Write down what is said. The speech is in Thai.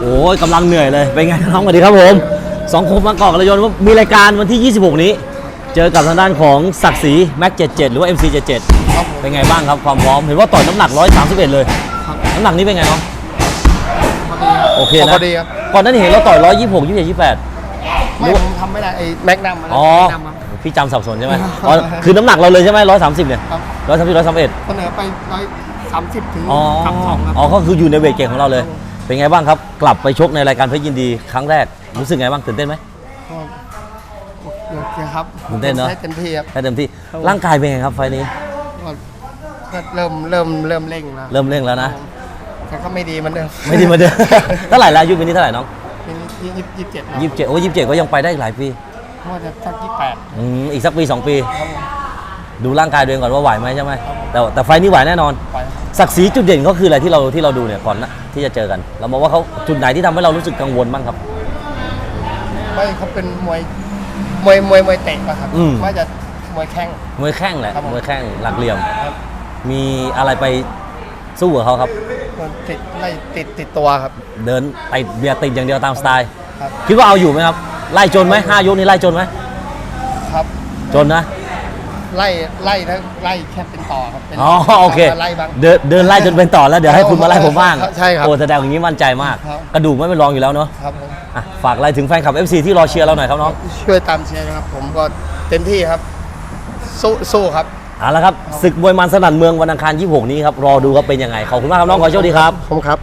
โอ้ยกำลังเหนื่อยเลย เป็นไงน้องสวัสดีครับผมสองคมบางกอกระยนต์มีรายการวันที่ 26 นี้ เจอกับทางด้านของศักดิ์ศรีแม็ก77 หรือว่า MC 77ครับผมเป็นไงบ้างครับความพร้อม เห็นว่าต่อยน้ำหนัก 131 เลยครับน้ำหนักนี้เป็นไงน้องพอดีครับโอเคนะพอดีครับก่อนหนั้นเห็นเราต่อย 126 27 28ไม่ผมทำไม่ได้ไอ้แม็กนัมมาแล้วอ๋อแม็กนัมครับพี่จำสับสนใช่ไหมครับอ๋อคือน้ำหนักเราเลยใช่ไหม130 เนี่ยครับ130 131เสนอไปร้อยสามสิบถึงอ๋อสามสองครับอ๋อก็คืออยู่ในเวทเก่งของเราเลย เป็นไงบ้างครับ กลับไปชกในรายการเพชรยินดีครั้งแรกรู้สึกไงบ้างตื่นเต้นไหมก็โอเคครับตื่นเต้นเนอะได้เต็มที่ครับให้เต็มที่ครับร่างกายเป็นไงครับไฟล์นี้ ก็ก็เริ่มเริ่มเริ่มเร่งแล้วเริ่มเร่งแล้วนะ แต่ก็ไม่ดีเหมันเดิมไม่ดีเหมาเดิม เท่าไหร่แล้วอายุปีนี้เท่าไหร่น้องปีนี้ยี่สิบยี่สิบเจ็ดยี่สิบเจ็ดโอ้ยี่สิบเจ็ดก็ยังไปได้อีกหลายปีว่าจะสักยี่สิบแปดอืมอีกสักปีสองปี ครับผม ดูร่างกายตัวเองก่อนว่าไหวไหมใช่ไหมแต่แต่ไฟล์นี้ไหวแน่นอน ไป ศักดิ์ศรีจุดเด่นเขาคืออะไรที่เราที่เราดูเนี่ยก่อนนะที่จะเจอกัน เรามองว่าเขาจุดไหนที่ทำให้เรารู้สึกกังวลบ้างครับ ไม่เขาเป็นมวยมวยมวยมวยเตะป่ะครับอืม ว่าจะมวยแข้ง มวยแข้งแหละครับผม มวยแข้งหลักเหลี่ยม ครับมีอะไรไปสู้กับเขาครับ มันติดไล่ติดติดตัวครับเดินติดเบียร์ติดอย่างเดียวตามสไตล์ ครับคิดว่าเอาอยู่ไหมครับ ไล่จนไหมห้ายกนี้ไล่จนไหมครับจนนะ ไล่ไล่ทั้งไล่แค่เป็นต่อครับเป็นอ๋อโอเค ไล่บ้าง เดินเดินไล่จนเป็นต่อแล้วเดี๋ยวให้คุณมาไล่ผมบ้างใช่ครับโอ้แสดงอย่างนี้มั่นใจมาก ครับ กระดูกไม่เป็นรองอยู่แล้วเนาะครับผมอะฝากอะไรถึงแฟนคลับ FC ที่รอเชียร์เราหน่อยครับน้องช่วยตามเชียร์นะครับ ผมก็เต็มที่ครับ สู้สู้ครับ เอาละครับศึกมวยมันสนั่นเมืองวันอังคาร 26 นี้ครับรอดูครับเป็นยังไงขอบคุณมากครับน้องขอโชคดีครับ ผมครับ